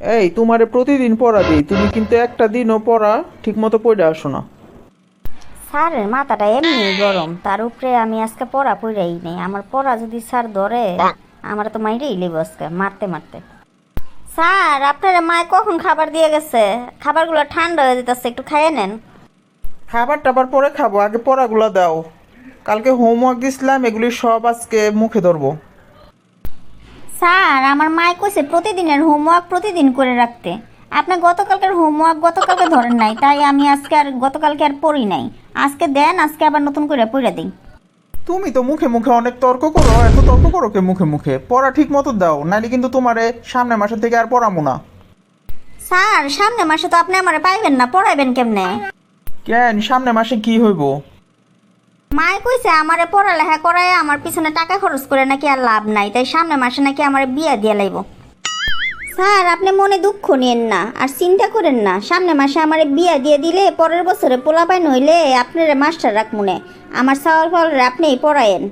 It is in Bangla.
এই তোমারে প্রতিদিন পড়া দিই তুমি কিন্তু একটা দিনও পড়া ঠিক মতো পড়ে আসো না। স্যারের মাথাটা এমনি গরম তার উপরে আমি আজকে পড়া পড়াই নেই। আমার পড়া যদি স্যার ধরে আমার তো মাইরেই লিব আজকে মারতে মারতে। স্যার আপনার মায় কখন খাবার দিয়ে গেছে? খাবারগুলো ঠান্ডা হয়ে যেতেছে একটু খাইয়ে নেন। খাবার টাবার পরে খাব আগে পড়াগুলো দাও। কালকে হোমওয়ার্ক দিছিলাম এগুলি সব আজকে মুখে ধরবো। স্যার আমার মায় কইছে প্রতিদিনের হোমওয়ার্ক প্রতিদিন করে রাখতে। আপনি গতকালকের হোমওয়ার্ক গতকালকে ধরেন নাই তাই আমি আজকে আর গতকালকে আর পড়ি নাই। আজকে দেন আজকে আবার নতুন করে পড়ে দিই। তুমি তো মুখে মুখে অনেক তর্ক করো এত তর্ক করো কে মুখে মুখে? পড়া ঠিক মতো দাও নাহলে কিন্তু তোমারে সামনের মাসের থেকে আর পড়াবো না। স্যার সামনে মাসে তো আপনি আমারে পাইবেন না পড়াইবেন কেমনে? কেন? সামনের মাসে কি হইব? মায় কইছে, আমারে পড়ালেখা করায় আমার পিছনে টাকা খরচ করে নাকি আর লাভ নাই, তাই সামনে মাসে নাকি আমার বিয়া দিয়ে লাইব। স্যার, আপনি মনে দুঃখ নিয়েন না, আর চিন্তা করেন না, সামনে মাসে আমার বিয়া দিয়ে দিলে পরের বছরে পোলাপাইন নইলে আপনার মাস্টার রাখ মনে আমার চাওয়ার ফল আপনি পড়ায়েন।